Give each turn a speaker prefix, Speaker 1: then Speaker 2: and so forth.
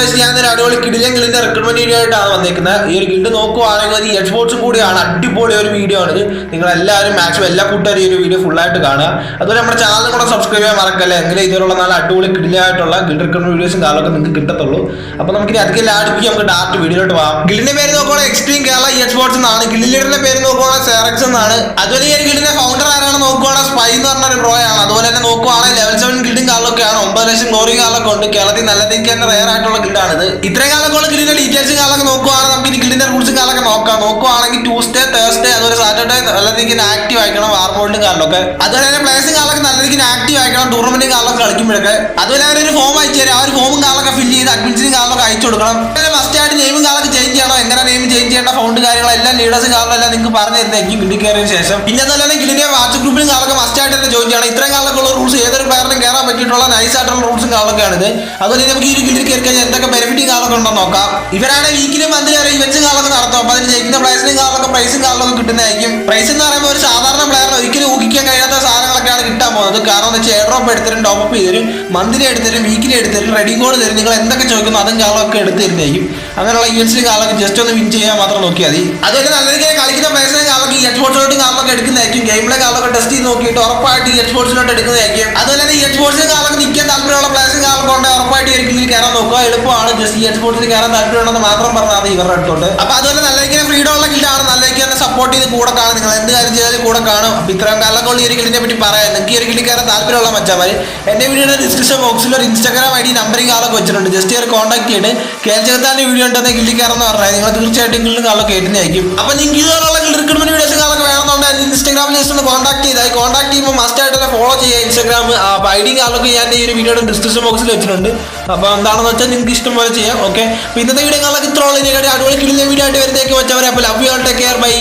Speaker 1: Guys ഞാൻ ഒരു അടിപൊളി കിടിലൻ ഗിൽഡിന്റെ റെക്കമെൻഡ് വീഡിയോ ആയിട്ടാണ് വന്നിരിക്കുന്നത് ഈ ഒരു ഗിൽഡ് നോക്കുവാണെങ്കിൽ ഈ എക്സ്പോർട്സും കൂടിയാണ്. അടിപൊളി ഒരു വീഡിയോ ആണ് നിങ്ങൾ എല്ലാവരും മാക്സിമം എല്ലാ കൂട്ടുകാരും ഈ ഒരു വീഡിയോ ഫുൾ ആയിട്ട് കാണുക. അതുപോലെ നമ്മുടെ ചാനൽ കൂടെ സബ്സ്ക്രൈബ് ചെയ്യാൻ മറക്കല്ലേ? എങ്കിലും ഇതുപോലുള്ള നല്ല അടിപൊളി കിടിലായിട്ടുള്ള ഗിൽഡ് റെക്കമെൻഡ് വീഡിയോസും കാലമൊക്കെ നിങ്ങൾക്ക് കിട്ടത്തുള്ളൂ. അപ്പോൾ നമുക്ക് അധികം ലാഡിപ്പിക്കും നമുക്ക് ഡാർട്ട് വീഡിയോയിലോട്ട് പോകാം. ഗിൽഡിന്റെ പേര് നോക്കുവാണെങ്കിൽ എക്സ്ട്രീം കേരള എക്സ്പോർട്സ് എന്നാണ്. ഗിൽഡിന്റെ പേര് നോക്കുവാണെങ്കിൽ സെറക്സ് എന്നാണ്. അതുപോലെ ഈ ഒരു ഗിൽഡിന്റെ ഫൗണ്ടർ ആരാണ് നോക്കുവാണെങ്കിൽ സ്പൈ എന്ന് പറഞ്ഞ ഒരു ബ്രോ ആണ് അതുപോലെ തന്നെ നോക്കുവാണെങ്കിൽ ലെവൽ ലക്ഷം ഗ്ലോറി കാലൊക്കെ ഉണ്ട്. കേരളത്തിൽ നല്ല രീതിക്ക് തന്നെ റയർ ആയിട്ടുള്ള ഗിൽഡാണിത് ഇത്രയും കാലൊക്കെ ഗ്രിഡിന്റെ ഡീറ്റെയിൽസും കാലൊക്കെ നോക്കുവാണെങ്കിൽ നമുക്ക് ഇനി ഗ്രിഡിന്റെ റൂൾസും കാലൊക്കെ നോക്കാം. നോക്കുവാണെങ്കിൽ ട്യൂസ്ഡേ തേഴ്സ്ഡേ അതുപോലെ സാറ്റർഡേ നല്ല രീതിക്ക് ആക്റ്റീവ് ആയിക്കണം വാർ മോഡിലും കാലൊക്കെ അതുപോലെ തന്നെ പ്ലേസും കാലൊക്കെ നല്ല രീതിക്ക് ആക്റ്റീവ് ആയിക്കണം ടൂർണമെന്റും കാലൊക്കെ കളിക്കുമ്പോഴൊക്കെ. അതുപോലെ അവരൊരു ഫോം അയച്ചു തരും. ആ ഒരു ഫോമും കാലൊക്കെ ഫില്ല് ചെയ്ത് അഡ്മിൻസിനും കാലൊക്കെ അയച്ചു കൊടുക്കണം. ഫസ്റ്റ് ആയിട്ട് നെയിമും കാലൊക്കെ ചേഞ്ച് ചെയ്യണം. എങ്ങനെ നെയിം ചേഞ്ച് ചെയ്യേണ്ട ഫൗണ്ട് കാര്യങ്ങളെല്ലാം ലീഡേഴ്സും കാലം എല്ലാം നിങ്ങൾക്ക് പറഞ്ഞു തരുന്നതായിരിക്കും ഗിൽഡിൽ കയറിയതിനു ശേഷം. പിന്നെ അതുപോലെ ഗിൽഡിന്റെ വാട്സ്ആപ്പ് ഗ്രൂപ്പിലും കാലൊക്കെ മസ്റ്റ് ചെയ്യണം ഇത്രയും കാലത്തുള്ള റൂൾസ് ഏതൊരു പ്ലെയറിനും കയറാൻ പറ്റിയിട്ടുള്ള നൈസായിട്ടുള്ള റൂൾസും കാലൊക്കെയാണ് ഇത്. അതുപോലെ നമുക്ക് ഈ ഒരു ഗിൽഡിൽ കയറി കഴിഞ്ഞാൽ എന്തൊക്കെ ബെനിഫിറ്റും കാലൊക്കെ ഉണ്ടോ നോക്കാം. ഇവരാണ് വീക്കിലും മന്ത്ലി വരെ ഇവന്റ്സും കാലൊക്കെ നടത്തും അപ്പൊ അതിന് ജയിക്കുന്ന പ്ലേസിനും കാലൊക്കെ പ്രൈസും കാലൊക്കെ കിട്ടുന്നതായിരിക്കും. പ്രൈസ് എന്ന് പറയുമ്പോൾ ഒരു സാധാരണ പ്ലെയറിന് ഒരിക്കലും ഊഹിക്കാൻ കഴിയാത്ത സാധനങ്ങളൊക്കെയാണ് കിട്ടാൻ പോകുന്നത്. കാരണം എന്ന് വെച്ചാൽ എയർഡ്രോപ്പ് എടുത്തരും ടോപ്പ് ചെയ്തരും മന്ത്ലി എടുത്തരും വീക്കിലി എടുത്തരും റെഡി കോഡ് തരും. നിങ്ങൾ എന്തൊക്കെ ചോദിക്കുന്നു അതും കാലമൊക്കെ എടുത്ത് തരുന്നതായിരിക്കും. അങ്ങനെയുള്ള ഇവന്റ്സിനും കാലൊക്കെ ജസ്റ്റ് ഒന്ന് വിൻ ചെയ്യാൻ മാത്രം നോക്കിയാൽ മതി. അതുപോലെ നല്ല രീതിയിൽ കളിക്കുന്ന പ്ലേസിനെ കാലൊക്കെ ഈ എക്സ്പോർട്സിലോട്ട് കാലൊക്കെ എടുക്കുന്നതായിരിക്കും. ഗെയിമിലെ കാലൊക്കെ ടെസ്റ്റ് ചെയ്ത് നോക്കിയിട്ട് ഉറപ്പായിട്ട് ഈ എക്സ്പോർട്സിലോട്ട് എടുക്കുന്നതായിരിക്കും. അതുപോലെ തന്നെ ഈ എക്സ്പോർട്സിന് കാലൊക്കെ നിൽക്കാൻ താല്പര്യമുള്ള പ്ലേസിന് കാലൊക്കെ ഉണ്ട് ഉറപ്പായിട്ട് ഒരിക്കലും കയറാൻ നോക്കുക. എളുപ്പമാണ്. ജസ്റ്റ് ഈ എക്സ്പോർട്സിൽ കയറാൻ താല്പര്യമുണ്ടെന്ന് മാത്രം പറഞ്ഞാൽ ഇവരുടെ അടുത്തോട്ട്. അപ്പൊ അതുപോലെ നല്ല രീതിയിൽ ഫ്രീഡം ഉള്ള കിട്ടാണ് നല്ല രീതിക്ക് തന്നെ സപ്പോർട്ട് ചെയ്ത് കൂടെ കാണും. നിങ്ങൾ എന്ത് കാര്യം ചെയ്താലും കൂടെ കാണും. അപ്പൊ ഇത്രയും കാലൊക്കെ ഈ ഒരു കിളിനെ പറ്റി പറയാം. നിങ്ങൾക്ക് ഈ ഒരു കിളി കയറാൻ താല്പര്യമുള്ള മച്ചാമാർ എന്റെ വീഡിയോയുടെ ഡിസ്ക്രിപ്ഷൻ ബോക്സിൽ ഒരു ഇൻസ്റ്റാഗ്രാം ഐ ഡി നമ്പറും കാലൊക്കെ വെച്ചിട്ടുണ്ട്. ജസ്റ്റ് ഒരു കോൺടാക്ട് ചെയ്ത് കേൾച്ചെടുത്താന്റെ വീഡിയോ ഉണ്ടെന്ന് കയറുന്ന പറഞ്ഞാൽ നിങ്ങൾ തീർച്ചയായിട്ടും ഗിൽഡും കാലൊക്കെ കേട്ടുന്നതായിരിക്കും അപ്പൊ നിങ്ങൾക്ക് ഇതുപോലുള്ള ഒന്ന് കോൺടാക്ട് ചെയ്താൽ കോൺടാക്ട് ചെയ്യുമ്പോൾ മസ്റ്റ് ആയിട്ട് ഫോളോ ചെയ്യുക ഇൻസ്റ്റാഗ്രാം അപ്പോൾ ഐ ഡി കാലൊക്കെ ഞാൻ ഈ ഒരു വീഡിയോയുടെ ഡിസ്ക്രിപ്ഷൻ ബോക്സിൽ വെച്ചിട്ടുണ്ട്. അപ്പോൾ എന്താണെന്ന് വെച്ചാൽ നിങ്ങൾക്ക് ഇഷ്ടം പോലെ ചെയ്യാം ഓക്കെ ഇന്നത്തെ വീഡിയോ കാലൊക്കെ ഇത്രയുള്ള അടിപൊളി കിളിയ വീഡിയോ ആയിട്ട് വരുന്നേക്ക് വെച്ചവരെ അപ്പോൾ love you all take care bye